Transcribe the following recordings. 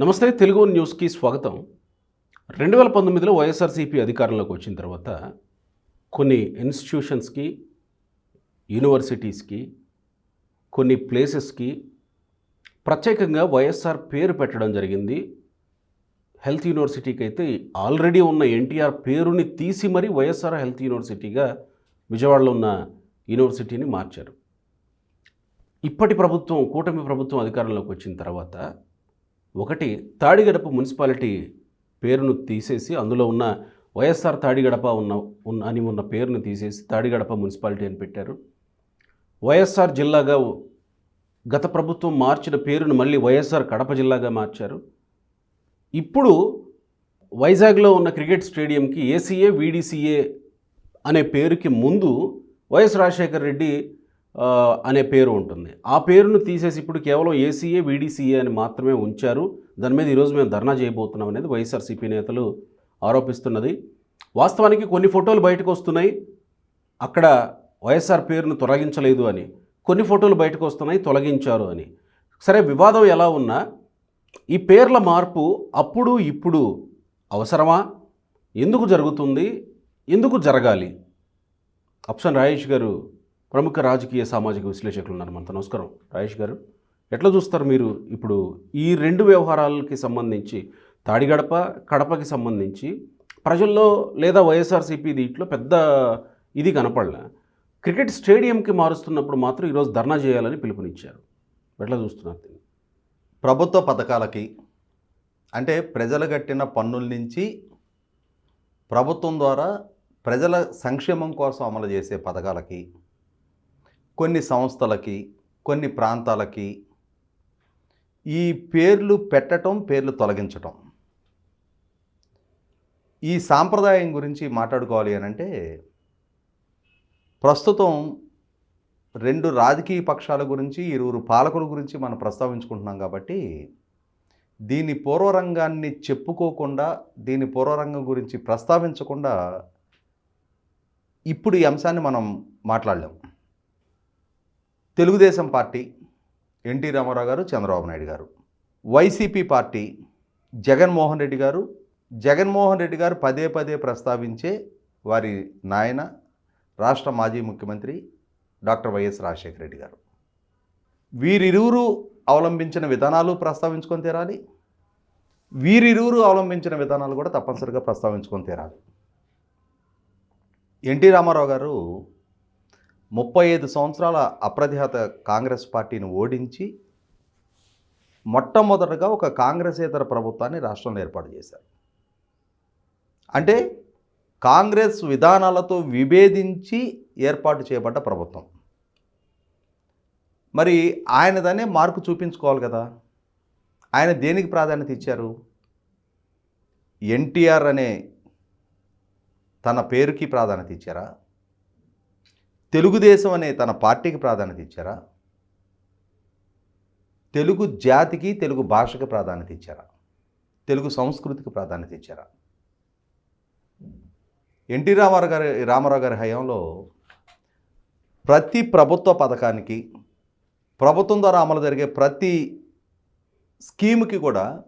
నమస్తే తెలుగు న్యూస్కి స్వాగతం. రెండు వేల పంతొమ్మిదిలో వైఎస్ఆర్సీపీ అధికారంలోకి వచ్చిన తర్వాత కొన్ని ఇన్స్టిట్యూషన్స్కి యూనివర్సిటీస్కి కొన్ని ప్లేసెస్కి ప్రత్యేకంగా వైఎస్ఆర్ పేరు పెట్టడం జరిగింది. హెల్త్ యూనివర్సిటీకి అయితే ఆల్రెడీ ఉన్న ఎన్టీఆర్ పేరుని తీసి మరీ వైఎస్ఆర్ హెల్త్ యూనివర్సిటీగా విజయవాడలో ఉన్న యూనివర్సిటీని మార్చారు. ఇప్పటి ప్రభుత్వం కూటమి ప్రభుత్వం అధికారంలోకి వచ్చిన తర్వాత ఒకటి తాడిగడప మున్సిపాలిటీ పేరును తీసేసి అందులో ఉన్న వైఎస్ఆర్ తాడిగడప ఉన్న ఉన్న అని ఉన్న పేరును తీసేసి తాడిగడప మున్సిపాలిటీ అని పెట్టారు. వైఎస్ఆర్ జిల్లాగా గత ప్రభుత్వం మార్చిన పేరును మళ్ళీ వైఎస్ఆర్ కడప జిల్లాగా మార్చారు. ఇప్పుడు వైజాగ్లో ఉన్న క్రికెట్ స్టేడియంకి ఏసీఏ వీడీసీఏ అనే పేరుకి ముందు వైఎస్ రాజశేఖర్ రెడ్డి అనే పేరు ఉంటుంది. ఆ పేరును తీసేసి ఇప్పుడు కేవలం ఏసీఏ వీడీసీఏ అని మాత్రమే ఉంచారు. దాని మీద ఈరోజు మేము ధర్నా చేయబోతున్నాం అనేది వైఎస్ఆర్సీపీ నేతలు ఆరోపిస్తున్నది. వాస్తవానికి కొన్ని ఫోటోలు బయటకు వస్తున్నాయి. అక్కడ వైఎస్ఆర్ పేరును తొలగించలేదు అని. కొన్ని ఫోటోలు బయటకు వస్తున్నాయి తొలగించారు అని. సరే వివాదం ఎలా ఉన్నా ఈ పేర్ల మార్పు అప్పుడు ఇప్పుడు అవసరమా? ఎందుకు జరుగుతుంది? ఎందుకు జరగాలి? అప్సన్ రాజేష్ గారు ప్రముఖ రాజకీయ సామాజిక విశ్లేషకులు ఉన్నారు మనతో. నమస్కారం. రాజేష్ గారు ఎట్లా చూస్తారు మీరు ఇప్పుడు ఈ రెండు వ్యవహారాలకి సంబంధించి తాడిగడప కడపకి సంబంధించి ప్రజల్లో లేదా వైఎస్ఆర్సీపీ దీంట్లో పెద్ద ఇది కనపడలే. క్రికెట్ స్టేడియంకి మారుస్తున్నప్పుడు మాత్రం ఈరోజు ధర్నా చేయాలని పిలుపునిచ్చారు. ఎట్లా చూస్తున్నారు ప్రభుత్వ పథకాలకి అంటే ప్రజలు కట్టిన పన్నుల నుంచి ప్రభుత్వం ద్వారా ప్రజల సంక్షేమం కోసం అమలు చేసే పథకాలకి కొన్ని సంస్థలకి కొన్ని ప్రాంతాలకి ఈ పేర్లు పెట్టటం పేర్లు తొలగించటం. ఈ సాంప్రదాయం గురించి మాట్లాడుకోవాలి అనంటే ప్రస్తుతం రెండు రాజకీయ పక్షాల గురించి ఇరువురు పాలకుల గురించి మనం ప్రస్తావించుకుంటున్నాం కాబట్టి దీని పూర్వరంగాన్ని చెప్పుకోకుండా దీని పూర్వరంగం గురించి ప్రస్తావించకుండా ఇప్పుడు ఈ అంశాన్ని మనం మాట్లాడలేం. Telugu Desam party N T Ramarao గారు చంద్రబాబు నాయుడు గారు. వైసీపీ పార్టీ జగన్మోహన్ రెడ్డి గారు. జగన్మోహన్ రెడ్డి గారు పదే పదే ప్రస్తావించే వారి నాయన రాష్ట్ర మాజీ ముఖ్యమంత్రి డాక్టర్ వైఎస్ రాజశేఖర రెడ్డి గారు. వీరిరువురు అవలంబించిన విధానాలు ప్రస్తావించుకొని తీరాలి. వీరిరువురు అవలంబించిన విధానాలు కూడా తప్పనిసరిగా ప్రస్తావించుకొని తీరాలి. ఎన్టీ రామారావు గారు ముప్పై ఐదు సంవత్సరాల అప్రతిహత కాంగ్రెస్ పార్టీని ఓడించి మొట్టమొదటగా ఒక కాంగ్రెసేతర ప్రభుత్వాన్ని రాష్ట్రంలో ఏర్పాటు చేశారు. అంటే కాంగ్రెస్ విధానాలతో విభేదించి ఏర్పాటు చేయబడ్డ ప్రభుత్వం. మరి ఆయన దాన్ని మార్కు చూపించుకోవాలి కదా. ఆయన దేనికి ప్రాధాన్యత ఇచ్చారు? ఎన్టీఆర్ అనే తన పేరుకి ప్రాధాన్యత ఇచ్చారా? తెలుగుదేశం అనే తన పార్టీకి ప్రాధాన్యత ఇచ్చారా? తెలుగు జాతికి తెలుగు భాషకి ప్రాధాన్యత ఇచ్చారా? తెలుగు సంస్కృతికి ప్రాధాన్యత ఇచ్చారా? ఎన్టీ రామారావు గారి రామారావు గారి హయాంలో ప్రతి ప్రభుత్వ పథకానికి ప్రభుత్వం ద్వారా అమలు జరిగే ప్రతి స్కీమ్కి కూడా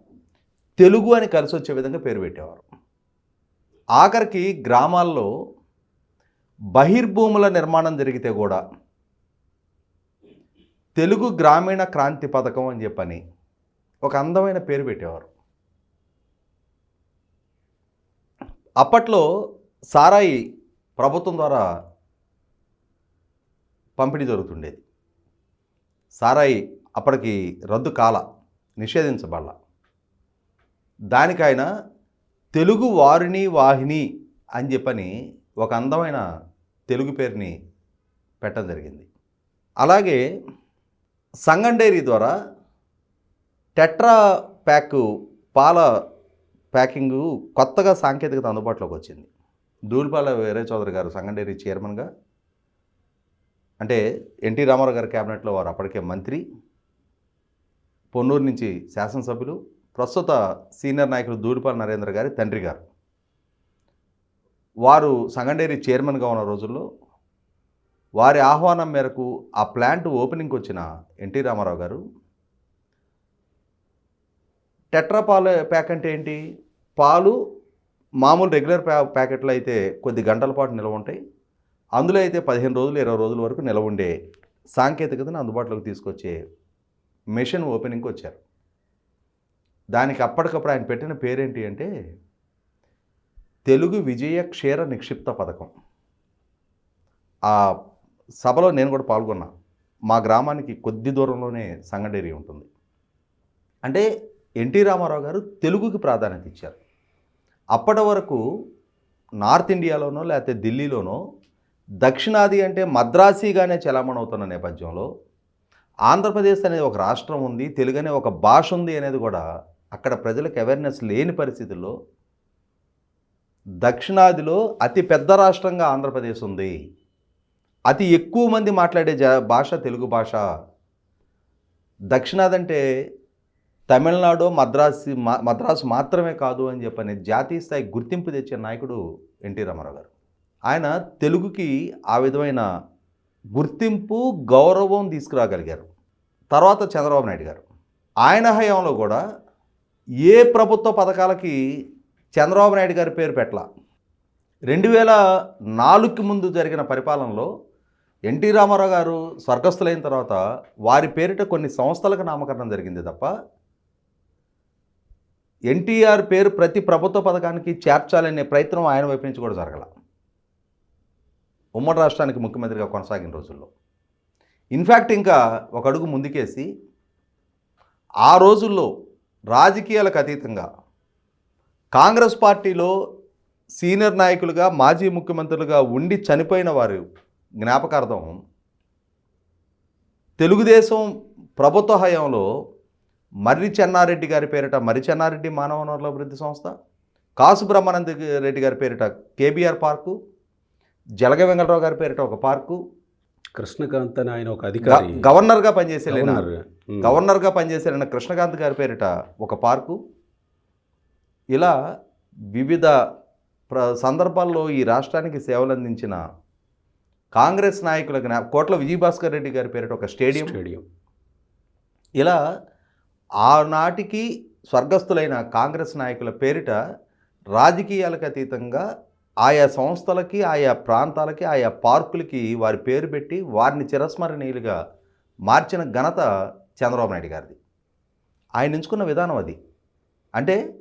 తెలుగు అని కలిసి వచ్చే విధంగా పేరు పెట్టేవారు. ఆఖరికి గ్రామాల్లో బహిర్భూముల నిర్మాణం జరిగితే కూడా తెలుగు గ్రామీణ క్రాంతి పథకం అని చెప్పని ఒక అందమైన పేరు పెట్టేవారు. అప్పట్లో సారాయి ప్రభుత్వం ద్వారా పంపిణీ జరుగుతుండేది. సారాయి అప్పటికి రద్దు కాల నిషేధించబడాల. దానికైనా తెలుగు వారిని వాహిని అని చెప్పని ఒక అందమైన తెలుగు పేరుని పెట్టడం జరిగింది. అలాగే సంగం డైరీ ద్వారా టెట్రా ప్యాక్ పాల ప్యాకింగ్ కొత్తగా సాంకేతికత అందుబాటులోకి వచ్చింది. దూల్పాల వీరే చౌదరి గారు సంగం డైరీ చైర్మన్గా అంటే ఎన్టీ రామారావు గారి క్యాబినెట్లో వారు అప్పటికే మంత్రి పొన్నూరు నుంచి శాసనసభ్యులు ప్రస్తుత సీనియర్ నాయకులు దూడిపాల నరేంద్ర గారి తండ్రి గారు. వారు సంగండేరి చైర్మన్గా ఉన్న రోజుల్లో వారి ఆహ్వానం మేరకు ఆ ప్లాంట్ ఓపెనింగ్కి వచ్చిన ఎన్టీ రామారావు గారు. టెట్రా పాల ప్యాక్ అంటే ఏంటి? పాలు మామూలు రెగ్యులర్ ప్యా ప్యాకెట్లు అయితే కొద్ది గంటల పాటు నిల్వ ఉంటాయి. అందులో అయితే పదిహేను రోజులు ఇరవై రోజుల వరకు నిల్వ ఉండే సాంకేతికతను అందుబాటులోకి తీసుకొచ్చే మెషిన్ ఓపెనింగ్కి వచ్చారు దానికి అప్పటికప్పుడు ఆయన పెట్టిన పేరేంటి అంటే తెలుగు విజయ క్షీర నిక్షిప్త పథకం. ఆ సభలో నేను కూడా పాల్గొన్నా. మా గ్రామానికి కొద్ది దూరంలోనే సంగడేరి ఉంటుంది. అంటే ఎన్టీ రామారావు గారు తెలుగుకి ప్రాధాన్యత ఇచ్చారు. అప్పటి వరకు నార్త్ ఇండియాలోనో లేకపోతే ఢిల్లీలోనో దక్షిణాది అంటే మద్రాసీగానే చలామణి అవుతున్న నేపథ్యంలో ఆంధ్రప్రదేశ్ అనేది ఒక రాష్ట్రం ఉంది తెలుగు అనే ఒక భాష ఉంది అనేది కూడా అక్కడ ప్రజలకు అవేర్నెస్ లేని పరిస్థితుల్లో దక్షిణాదిలో అతి పెద్ద రాష్ట్రంగా ఆంధ్రప్రదేశ్ ఉంది. అతి ఎక్కువ మంది మాట్లాడే జా భాష తెలుగు భాష. దక్షిణాది అంటే తమిళనాడు మద్రాసు మా మద్రాసు మాత్రమే కాదు అని చెప్పని జాతీయ స్థాయి గుర్తింపు తెచ్చే నాయకుడు ఎన్టీ రామారావు గారు. ఆయన తెలుగుకి ఆ విధమైన గుర్తింపు గౌరవం తీసుకురాగలిగారు. తర్వాత చంద్రబాబు నాయుడు గారు. ఆయన హయాంలో కూడా ఏ ప్రభుత్వ పథకాలకి చంద్రబాబు నాయుడు గారి పేరు పెట్టల. రెండు వేల నాలుగుకి ముందు జరిగిన పరిపాలనలో ఎన్టీ రామారావు గారు స్వర్గస్థులైన తర్వాత వారి పేరిట కొన్ని సంస్థలకు నామకరణం జరిగింది తప్ప ఎన్టీఆర్ పేరు ప్రతి ప్రభుత్వ పథకానికి చేర్చాలనే ప్రయత్నం ఆయన వైపు నుంచి కూడా జరగల. ఉమ్మడి రాష్ట్రానికి ముఖ్యమంత్రిగా కొనసాగిన రోజుల్లో. ఇన్ఫ్యాక్ట్ ఇంకా ఒక అడుగు ముందుకేసి ఆ రోజుల్లో రాజకీయాలకు అతీతంగా కాంగ్రెస్ పార్టీలో సీనియర్ నాయకులుగా మాజీ ముఖ్యమంత్రులుగా ఉండి చనిపోయిన వారు జ్ఞాపకార్థం తెలుగుదేశం ప్రభుత్వ హయాంలో మర్రి చెన్నారెడ్డి గారి పేరిట మర్రి చెన్నారెడ్డి మానవ వనరుల అభివృద్ధి సంస్థ కాసు బ్రహ్మానంద రెడ్డి గారి పేరిట కేబీఆర్ పార్కు జలగ వెంకటరావు గారి పేరిట ఒక పార్కు కృష్ణకాంత్ అని ఆయన ఒక అధికారి. గవర్నర్గా పనిచేసే. గవర్నర్గా పనిచేసిన కృష్ణకాంత్ గారి పేరిట ఒక పార్కు ఇలా వివిధ ప్ర సందర్భాల్లో ఈ రాష్ట్రానికి సేవలు అందించిన కాంగ్రెస్ నాయకుల కోట్ల విజయభాస్కర్ రెడ్డి గారి పేరిట ఒక స్టేడియం. స్టేడియం. ఇలా ఆనాటికి స్వర్గస్థులైన కాంగ్రెస్ నాయకుల పేరిట రాజకీయాలకు అతీతంగా ఆయా సంస్థలకి ఆయా ప్రాంతాలకి ఆయా పార్కులకి వారి పేరు పెట్టి వారిని చిరస్మరణీయులుగా మార్చిన ఘనత చంద్రబాబు నాయుడు గారిది. ఆయన ఎంచుకున్న విధానం అది. అంటే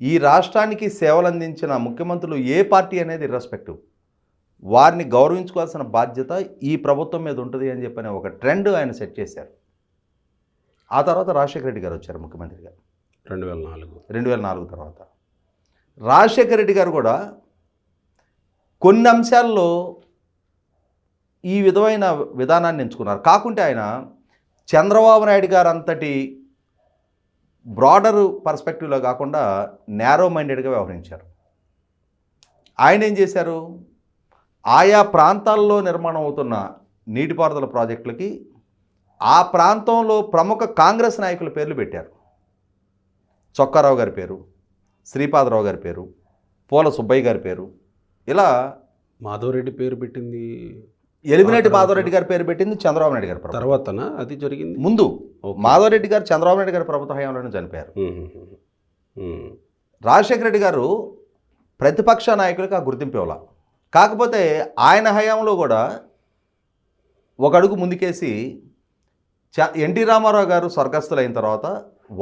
ఈ రాష్ట్రానికి సేవలు అందించిన ముఖ్యమంత్రులు ఏ పార్టీ అనేది ఇర్రెస్పెక్టివ్ వారిని గౌరవించుకోవాల్సిన బాధ్యత ఈ ప్రభుత్వం మీద ఉంటుంది అని చెప్పని ఒక ట్రెండ్ ఆయన సెట్ చేశారు. ఆ తర్వాత రాజశేఖర రెడ్డి గారు వచ్చారు ముఖ్యమంత్రిగా రెండు వేల నాలుగు. రెండు వేల నాలుగు తర్వాత. రాజశేఖర రెడ్డి గారు కూడా కొన్ని అంశాల్లో ఈ విధమైన విధానాన్ని ఎంచుకున్నారు. కాకుంటే ఆయన చంద్రబాబు నాయుడు గారు అంతటి బ్రాడర్ పర్స్పెక్టివ్లో కాకుండా నేరో మైండెడ్గా వ్యవహరించారు. ఆయన ఏం చేశారు? ఆయా ప్రాంతాల్లో నిర్మాణం అవుతున్న నీటిపారుదల ప్రాజెక్టులకి ఆ ప్రాంతంలో ప్రముఖ కాంగ్రెస్ నాయకుల పేర్లు పెట్టారు. చొక్కారావు గారి పేరు శ్రీపాదరావు గారి పేరు పూల సుబ్బయ్య గారి పేరు. ఇలా మాధవరెడ్డి పేరు పెట్టింది. ఎలిమినేటి తర్వాత- మాధవరెడ్డి గారి పేరు పెట్టింది చంద్రబాబు నాయుడు గారి తర్వాతనా? అది జరిగింది. ముందు. మాధవరెడ్డి గారు చంద్రబాబు నాయుడు గారి ప్రభుత్వ హయాంలోనే చనిపోయారు. రాజశేఖర రెడ్డి గారు ప్రతిపక్ష నాయకులకు ఆ గుర్తింపు ఇవ్వాల. కాకపోతే ఆయన హయాంలో కూడా ఒక అడుగు ముందుకేసి చ ఎన్టీ రామారావు గారు స్వర్గస్థులైన తర్వాత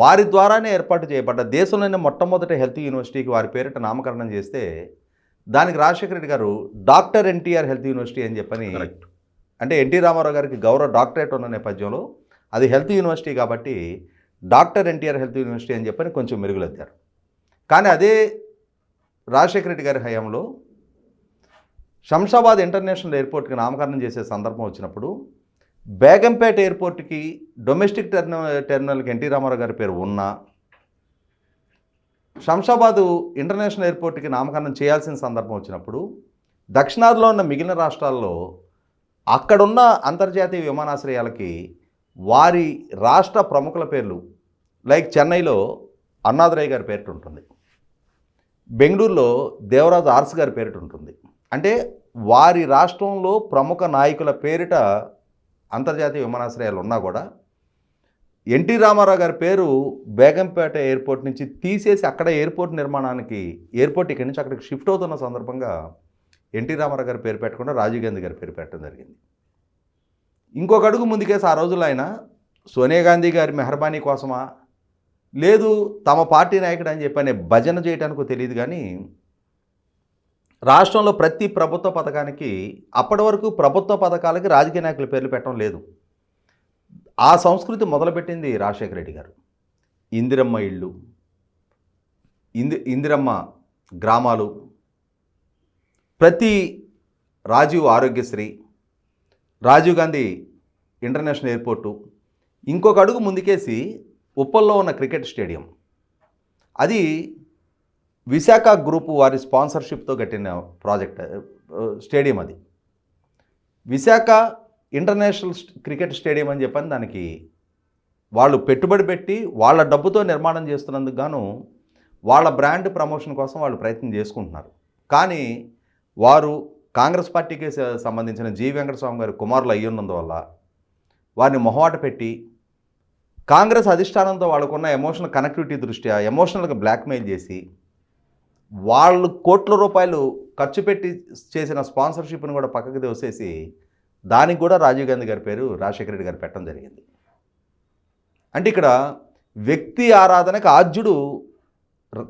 వారి ద్వారానే ఏర్పాటు చేయబడ్డ దేశంలోనే మొట్టమొదటి హెల్త్ యూనివర్సిటీకి వారి పేరిట నామకరణం చేస్తే దానికి రాజశేఖర రెడ్డి గారు డాక్టర్ ఎన్టీఆర్ హెల్త్ యూనివర్సిటీ అని చెప్పని అంటే ఎన్టీ రామారావు గారికి గౌరవ డాక్టరేట్ ఉన్న నేపథ్యంలో అది హెల్త్ యూనివర్సిటీ కాబట్టి డాక్టర్ ఎన్టీఆర్ హెల్త్ యూనివర్సిటీ అని చెప్పని కొంచెం మెరుగులెత్తారు. కానీ అదే రాజశేఖర రెడ్డి గారి హయాంలో శంషాబాద్ ఇంటర్నేషనల్ ఎయిర్పోర్ట్కి నామకరణం చేసే సందర్భం వచ్చినప్పుడు బేగంపేట ఎయిర్పోర్ట్కి డొమెస్టిక్ టెర్మినల్ టెర్మినల్కి ఎన్టీ రామారావు గారి పేరు ఉన్నా శంషాబాదు ఇంటర్నేషనల్ ఎయిర్పోర్ట్కి నామకరణం చేయాల్సిన సందర్భం వచ్చినప్పుడు దక్షిణాదిలో ఉన్న మిగిలిన రాష్ట్రాల్లో అక్కడున్న అంతర్జాతీయ విమానాశ్రయాలకి వారి రాష్ట్ర ప్రముఖుల పేర్లు లైక్ చెన్నైలో అన్నాదురయ్య గారి పేరిట ఉంటుంది బెంగళూరులో దేవరాజు ఆర్స్ గారి పేరిట ఉంటుంది అంటే వారి రాష్ట్రంలో ప్రముఖ నాయకుల పేరిట అంతర్జాతీయ విమానాశ్రయాలు ఉన్నా కూడా ఎన్టీ రామారావు గారి పేరు బేగంపేట ఎయిర్పోర్ట్ నుంచి తీసేసి అక్కడ ఎయిర్పోర్ట్ నిర్మాణానికి ఎయిర్పోర్ట్ ఇక్కడి నుంచి అక్కడికి షిఫ్ట్ అవుతున్న సందర్భంగా ఎన్టీ రామారావు గారి పేరు పెట్టకుండా రాజీవ్ గాంధీ గారి పేరు పెట్టడం జరిగింది. ఇంకొక అడుగు ముందుకేసి ఆ రోజుల్లో ఆయన సోనియా గాంధీ గారి మెహర్బానీ కోసమా? లేదు తమ పార్టీ నాయకుడు అని చెప్పి అనే భజన చేయటానికి తెలియదు కానీ రాష్ట్రంలో ప్రతి ప్రభుత్వ పథకానికి అప్పటి వరకు ప్రభుత్వ పథకాలకి రాజకీయ నాయకుల పేర్లు పెట్టడం లేదు. ఆ సంస్కృతి మొదలుపెట్టింది రాజశేఖర రెడ్డి గారు. ఇందిరమ్మ ఇళ్ళు ఇంది ఇందిరమ్మ గ్రామాలు ప్రతి రాజీవ్ ఆరోగ్యశ్రీ రాజీవ్ గాంధీ ఇంటర్నేషనల్ ఎయిర్పోర్టు. ఇంకొక అడుగు ముందుకేసి ఉప్పల్లో ఉన్న క్రికెట్ స్టేడియం. అది విశాఖ గ్రూప్ వారి స్పాన్సర్షిప్తో కట్టిన ప్రాజెక్ట్ స్టేడియం అది. విశాఖ ఇంటర్నేషనల్ క్రికెట్ స్టేడియం అని చెప్పని దానికి వాళ్ళు పెట్టుబడి పెట్టి వాళ్ళ డబ్బుతో నిర్మాణం చేస్తున్నందుకు గాను వాళ్ళ బ్రాండ్ ప్రమోషన్ కోసం వాళ్ళు ప్రయత్నం చేసుకుంటున్నారు. కానీ వారు కాంగ్రెస్ పార్టీకి సంబంధించిన జి. వెంకటస్వామి గారి కుమారులు అయ్యున్నందువల్ల వారిని మొహమాట పెట్టి కాంగ్రెస్ అధిష్టానంతో వాళ్ళకున్న ఎమోషనల్ కనెక్టివిటీ దృష్ట్యా ఎమోషనల్గా బ్లాక్మెయిల్ చేసి వాళ్ళు కోట్ల రూపాయలు ఖర్చు పెట్టి చేసిన స్పాన్సర్షిప్ని కూడా పక్కకి దోసేసి దానికి కూడా రాజీవ్ గాంధీ గారి పేరు రాజశేఖర రెడ్డి గారు పెట్టడం జరిగింది. అంటే ఇక్కడ వ్యక్తి ఆరాధనకు ఆద్యుడు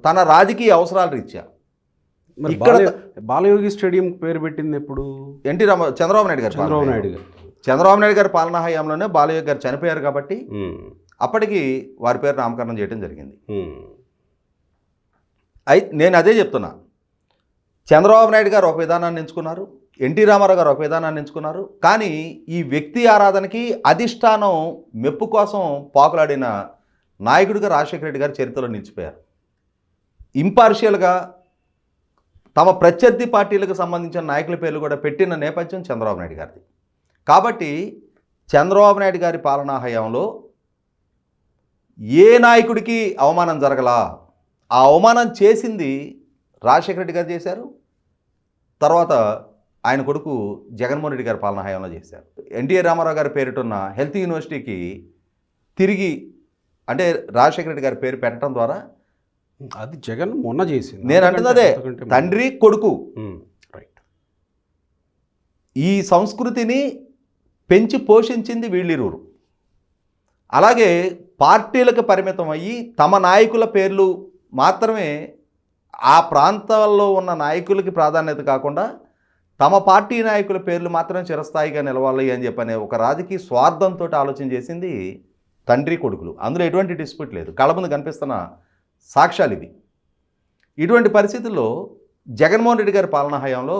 తన రాజకీయ అవసరాల రీత్యా ఇక్కడ బాలయోగి స్టేడియం పేరు పెట్టింది ఎప్పుడు? ఎన్టీ రామ చంద్రబాబు నాయుడు గారు చంద్రబాబు నాయుడు గారు. చంద్రబాబు నాయుడు గారి పాలనా హయాంలోనే బాలయ్య గారు చనిపోయారు కాబట్టి అప్పటికి వారి పేరు నామకరణం చేయడం జరిగింది. అయి నేను అదే చెప్తున్నా. చంద్రబాబు నాయుడు గారు ఒక విధానాన్ని ఎంచుకున్నారు ఎన్టీ రామారావు గారు ఒక విధానాన్ని ఎంచుకున్నారు కానీ ఈ వ్యక్తి ఆరాధనకి అధిష్టానం మెప్పు కోసం పాకులాడిన నాయకుడిగా రాజశేఖర రెడ్డి గారు చరిత్రలో నిలిచిపోయారు. ఇంపార్షియల్గా తమ ప్రత్యర్థి పార్టీలకు సంబంధించిన నాయకుల పేర్లు కూడా పెట్టిన నేపథ్యం చంద్రబాబు నాయుడు గారిది. కాబట్టి చంద్రబాబు నాయుడు గారి పాలనా హయాంలో ఏ నాయకుడికి అవమానం జరగలా? ఆ అవమానం చేసింది రాజశేఖర రెడ్డి గారు చేశారు. తర్వాత ఆయన కొడుకు జగన్మోహన్ రెడ్డి గారి పాలనా హయాంలో చేశారు. ఎన్టీఆర్ రామారావు గారి పేరిటున్న హెల్త్ యూనివర్సిటీకి తిరిగి అంటే రాజశేఖర రెడ్డి గారి పేరు పెట్టడం ద్వారా అది జగన్ మొన్న చేసింది. నేను అంటున్నది అదే. తండ్రి కొడుకు. రైట్ ఈ సంస్కృతిని పెంచి పోషించింది వీళ్ళిరువురు. అలాగే పార్టీలకు పరిమితం అయ్యి తమ నాయకుల పేర్లు మాత్రమే ఆ ప్రాంతాల్లో ఉన్న నాయకులకి ప్రాధాన్యత కాకుండా తమ పార్టీ నాయకుల పేర్లు మాత్రం చిరస్థాయిగా నిలవాలి అని చెప్పనే ఒక రాజకీయ స్వార్థంతో ఆలోచన చేసింది తండ్రి కొడుకులు. అందులో ఎటువంటి డిస్ప్యూట్ లేదు. కళ్ళ ముందు కనిపిస్తున్న సాక్ష్యాలు ఇవి. ఇటువంటి పరిస్థితుల్లో జగన్మోహన్ రెడ్డి గారి పాలనా హయాంలో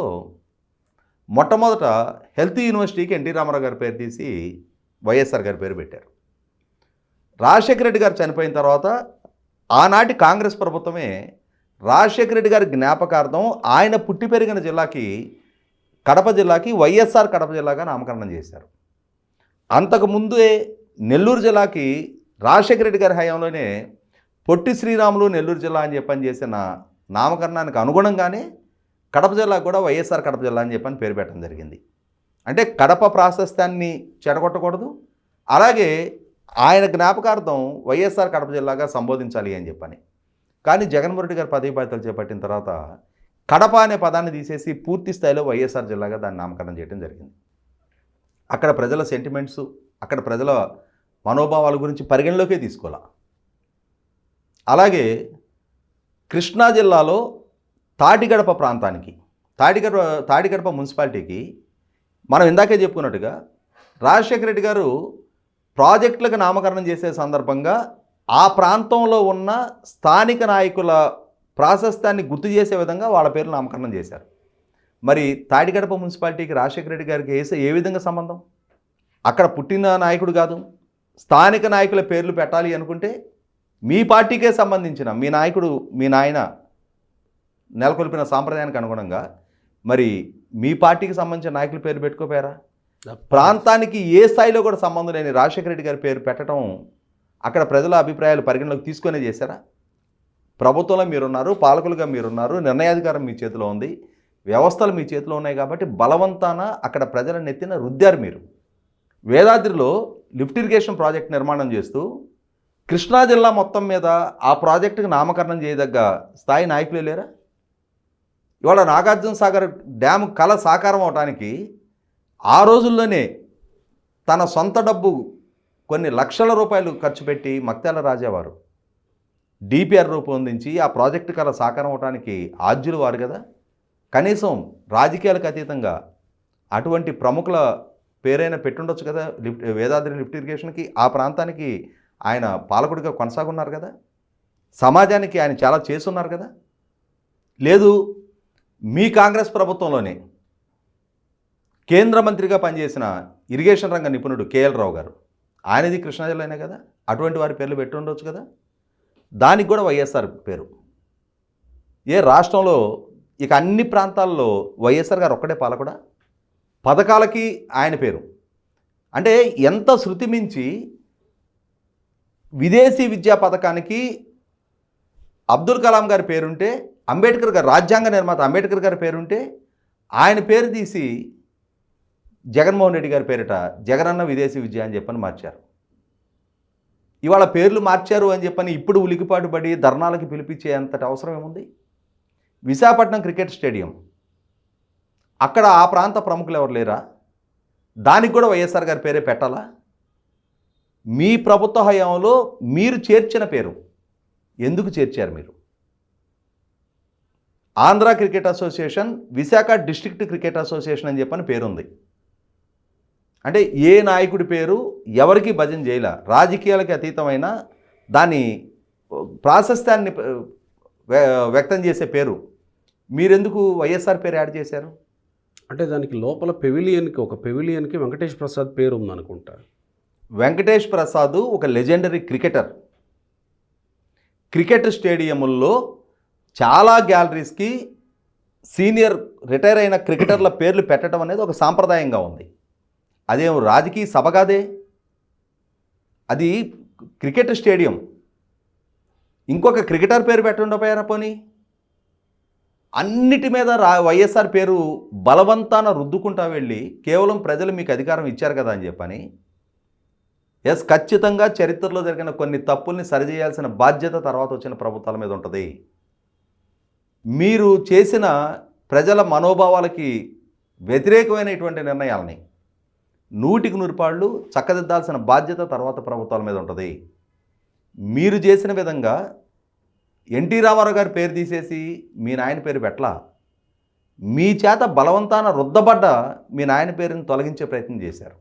మొట్టమొదట హెల్త్ యూనివర్సిటీకి ఎన్టీ రామారావు గారి పేరు తీసి వైఎస్ఆర్ గారి పేరు పెట్టారు. రాజశేఖర రెడ్డి గారు చనిపోయిన తర్వాత ఆనాటి కాంగ్రెస్ ప్రభుత్వమే రాజశేఖర రెడ్డి గారి జ్ఞాపకార్థం ఆయన పుట్టి పెరిగిన జిల్లాకి కడప జిల్లాకి వైఎస్ఆర్ కడప జిల్లాగా నామకరణం చేశారు. అంతకుముందే నెల్లూరు జిల్లాకి రాజశేఖర రెడ్డి గారి హయాంలోనే పొట్టి శ్రీరాములు నెల్లూరు జిల్లా అని చెప్పని చేసిన నామకరణానికి అనుగుణంగానే కడప జిల్లా కూడా వైఎస్ఆర్ కడప జిల్లా అని చెప్పని పేరు పెట్టడం జరిగింది. అంటే కడప ప్రాశస్త్యాన్ని చెడగొట్టకూడదు. అలాగే ఆయన జ్ఞాపకార్థం వైఎస్ఆర్ కడప జిల్లాగా సంబోధించాలి అని చెప్పని. కానీ జగన్మోహన్ రెడ్డి గారు పదవి బాధ్యతలు చేపట్టిన తర్వాత కడప అనే పదాన్ని తీసేసి పూర్తి స్థాయిలో వైఎస్ఆర్ జిల్లాగా దాన్ని నామకరణం చేయడం జరిగింది. అక్కడ ప్రజల సెంటిమెంట్స్ అక్కడ ప్రజల మనోభావాల గురించి పరిగణలోకే తీసుకోవాలి? అలాగే కృష్ణా జిల్లాలో తాటిగడప ప్రాంతానికి తాటిగడప తాటిగడప మున్సిపాలిటీకి మనం ఇందాకే చెప్పుకున్నట్టుగా రాజశేఖర రెడ్డి గారు ప్రాజెక్టులకు నామకరణం చేసే సందర్భంగా ఆ ప్రాంతంలో ఉన్న స్థానిక నాయకుల ప్రాశస్త్యాన్ని గుర్తు చేసే విధంగా వాళ్ళ పేర్లు నామకరణం చేశారు. మరి తాటిగడప మున్సిపాలిటీకి రాజశేఖర రెడ్డి గారికి వేసే ఏ విధంగా సంబంధం? అక్కడ పుట్టిన నాయకుడు కాదు. స్థానిక నాయకుల పేర్లు పెట్టాలి అనుకుంటే మీ పార్టీకే సంబంధించిన మీ నాయకుడు మీ నాయన నెలకొల్పిన సాంప్రదాయానికి అనుగుణంగా మరి మీ పార్టీకి సంబంధించిన నాయకుల పేరు పెట్టుకోపోయారా? ప్రాంతానికి ఏ స్థాయిలో కూడా సంబంధం లేని రాజశేఖర రెడ్డి గారి పేరు పెట్టడం అక్కడ ప్రజల అభిప్రాయాలు పరిగణలోకి తీసుకునే చేశారా? ప్రభుత్వంలో మీరున్నారు పాలకులుగా మీరున్నారు నిర్ణయాధికారం మీ చేతిలో ఉంది వ్యవస్థలు మీ చేతిలో ఉన్నాయి కాబట్టి బలవంతాన అక్కడ ప్రజల నెత్తిన రుద్దారు మీరు. వేదాద్రిలో లిఫ్ట్ ఇరిగేషన్ ప్రాజెక్ట్ నిర్మాణం చేస్తూ కృష్ణా జిల్లా మొత్తం మీద ఆ ప్రాజెక్టుకి నామకరణం చేయదగ్గ స్థాయి నాయకులే లేరా? ఇవాళ నాగార్జున సాగర్ డ్యామ్ కళ సాకారం అవడానికి ఆ రోజుల్లోనే తన సొంత డబ్బు కొన్ని లక్షల రూపాయలు ఖర్చు పెట్టి మక్తాల రాజావారు డిపిఆర్ రూపొందించి ఆ ప్రాజెక్టు కళ సాకారం అవడానికి ఆద్యులు వారు కదా? కనీసం రాజకీయాలకు అతీతంగా అటువంటి ప్రముఖుల పేరైనా పెట్టుండొచ్చు కదా లిఫ్ట్ వేదాద్రి లిఫ్ట్ ఇరిగేషన్కి? ఆ ప్రాంతానికి ఆయన పాలకుడిగా కొనసాగున్నారు కదా? సమాజానికి ఆయన చాలా చేస్తున్నారు కదా? లేదు మీ కాంగ్రెస్ ప్రభుత్వంలోనే కేంద్ర మంత్రిగా పనిచేసిన ఇరిగేషన్ రంగ నిపుణుడు కేఎల్ రావు గారు. ఆయనది కృష్ణా జిల్లానే కదా? అటువంటి వారి పేర్లు పెట్టి ఉండొచ్చు కదా? దానికి కూడా వైఎస్ఆర్ పేరు. ఏ రాష్ట్రంలో ఇక అన్ని ప్రాంతాల్లో వైఎస్ఆర్ గారు ఒక్కడే పాలకుడా? పథకాలకి ఆయన పేరు. అంటే ఎంత శృతి మించి విదేశీ విద్యా పథకానికి అబ్దుల్ కలాం గారి పేరుంటే అంబేద్కర్ గారు రాజ్యాంగ నిర్మాత అంబేద్కర్ గారి పేరుంటే ఆయన పేరు తీసి జగన్మోహన్ రెడ్డి గారి పేరిట జగనన్న విదేశీ విద్య అని చెప్పని మార్చారు. ఇవాళ పేర్లు మార్చారు అని చెప్పని ఇప్పుడు ఉలికిపాటు పడి ధర్నాలకి పిలిపించే అంతటి అవసరం ఏముంది? Visakhapatnam cricket stadium. అక్కడ ఆ ప్రాంత ప్రముఖులు ఎవరు లేరా? దానికి కూడా వైఎస్ఆర్ గారి పేరే పెట్టాలా? మీ ప్రభుత్వ హయాంలో మీరు చేర్చిన పేరు. ఎందుకు చేర్చారు మీరు? Andhra cricket association Visakha district cricket association అని చెప్పని పేరుంది. అంటే ఏ నాయకుడి పేరు ఎవరికి భజన చేయలే రాజకీయాలకి అతీతమైన దాని ప్రాశస్త్యాన్ని వ్యక్తం చేసే పేరు. మీరెందుకు వైఎస్ఆర్ పేరు యాడ్ చేశారు? అంటే దానికి లోపల పెవిలియన్కి ఒక పెవిలియన్కి వెంకటేష్ ప్రసాద్ పేరు ఉందనుకుంటా వెంకటేష్ ప్రసాద్ ఒక లెజెండరీ క్రికెటర్. క్రికెట్ స్టేడియంల్లో చాలా గ్యాలరీస్కి సీనియర్ రిటైర్ అయిన క్రికెటర్ల పేర్లు పెట్టడం అనేది ఒక సాంప్రదాయంగా ఉంది. అదేం రాజకీయ సభ కాదే? అది క్రికెట్ స్టేడియం. ఇంకొక క్రికెటర్ పేరు పెట్టండిపోయారా పోనీ? అన్నిటి మీద రా వైఎస్ఆర్ పేరు బలవంతాన రుద్దుకుంటా వెళ్ళి కేవలం ప్రజలు మీకు అధికారం ఇచ్చారు కదా అని చెప్పని ఎస్ ఖచ్చితంగా చరిత్రలో జరిగిన కొన్ని తప్పుల్ని సరిచేయాల్సిన బాధ్యత తర్వాత వచ్చిన ప్రభుత్వాల మీద ఉంటుంది. మీరు చేసిన ప్రజల మనోభావాలకి వ్యతిరేకమైనటువంటి నిర్ణయాలని నూటికి నూరుపాళ్ళు చక్కదిద్దాల్సిన బాధ్యత తర్వాత ప్రభుత్వాల మీద ఉంటుంది. మీరు చేసిన విధంగా ఎన్టీ రామారావు గారి పేరు తీసేసి మీ నాయన పేరు పెట్టలా. మీ చేత బలవంతాన రుద్దబడ్డ మీ నాయన పేరుని తొలగించే ప్రయత్నం చేశారు.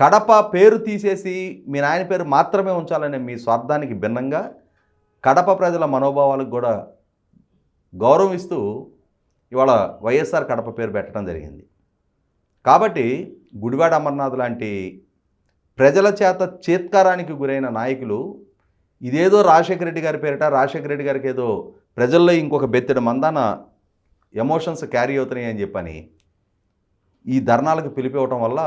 కడప పేరు తీసేసి మీ నాయన పేరు మాత్రమే ఉంచాలనే మీ స్వార్థానికి భిన్నంగా కడప ప్రజల మనోభావాలకు కూడా గౌరవం ఇస్తూ ఇవాళ వైఎస్ఆర్ కడప పేరు పెట్టడం జరిగింది. కాబట్టి గుడివాడ అమర్నాథ్ లాంటి ప్రజల చేత చేత్కారానికి గురైన నాయకులు ఇదేదో రాజశేఖర రెడ్డి గారి పేరిట రాజశేఖర రెడ్డి గారికి ఏదో ప్రజల్లో ఇంకొక బెత్తెడు మందాన ఎమోషన్స్ క్యారీ అవుతున్నాయి అని చెప్పని ఈ ధర్నాలకు పిలిపివ్వటం వల్ల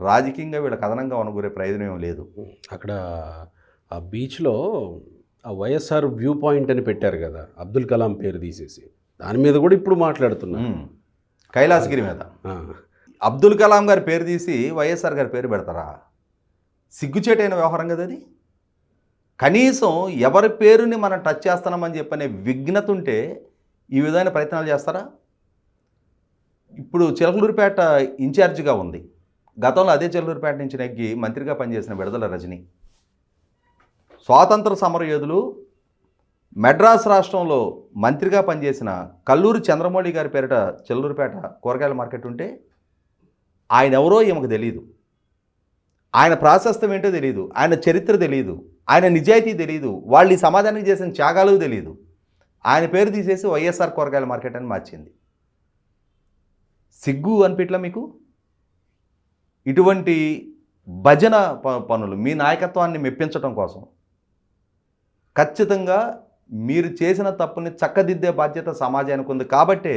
రాజకీయంగా వీళ్ళ కథనంగా అనుకునే ప్రయోజనం ఏం లేదు. అక్కడ ఆ బీచ్లో ఆ వైఎస్ఆర్ వ్యూ పాయింట్ అని పెట్టారు కదా అబ్దుల్ కలాం పేరు తీసేసి. దాని మీద కూడా ఇప్పుడు మాట్లాడుతున్నా. ఉమ్. కైలాసగిరి మీద. అబ్దుల్ కలాం గారి పేరు తీసి వైఎస్ఆర్ గారి పేరు పెడతారా? సిగ్గుచేటైన వ్యవహారం కదా అది. కనీసం ఎవరి పేరుని మనం టచ్ చేస్తున్నామని చెప్పనే విఘ్నత ఉంటే ఈ విధమైన ప్రయత్నాలు చేస్తారా? ఇప్పుడు చిలకలూరుపేట ఇన్ఛార్జిగా ఉంది. గతంలో అదే చెల్లూరుపేట నుంచి నెగ్గి మంత్రిగా పనిచేసిన విడుదల రజని. స్వాతంత్ర సమరయోధులు మెడ్రాస్ రాష్ట్రంలో మంత్రిగా పనిచేసిన కల్లూరు చంద్రమౌళి గారి పేరిట చెల్లూరుపేట కూరగాయల మార్కెట్ ఉంటే ఆయన ఎవరో ఈమెకు తెలియదు ఆయన ప్రాశస్తం ఏంటో తెలియదు ఆయన చరిత్ర తెలియదు ఆయన నిజాయితీ తెలియదు వాళ్ళు ఈ సమాజానికి చేసిన త్యాగాలు తెలియదు ఆయన పేరు తీసేసి వైఎస్ఆర్ కూరగాయల మార్కెట్ అని మార్చింది. సిగ్గు అనిపిట్లా మీకు? ఇటువంటి భజన ప- పనులు మీ నాయకత్వాన్ని మెప్పించడం కోసం ఖచ్చితంగా మీరు చేసిన తప్పుని చక్కదిద్దే బాధ్యత సమాజానికి ఉంది. కాబట్టే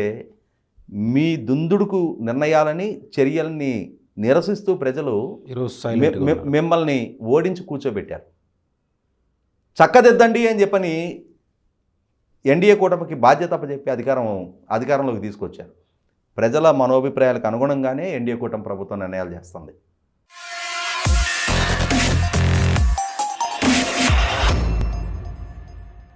మీ దుందుడుకు నిర్ణయాలని చర్యల్ని నిరసిస్తూ ప్రజలు మిమ్మల్ని ఓడించి కూర్చోబెట్టారు. చక్కదిద్దండి అని చెప్పని ఎన్డీఏ కూటమికి బాధ్యత అప్పచెప్పి అధికారం అధికారంలోకి తీసుకొచ్చారు. ప్రజల మనోభిప్రాయాలకు అనుగుణంగానే ఎన్డీఏ కూటమి ప్రభుత్వం నిర్ణయాలు చేస్తుంది.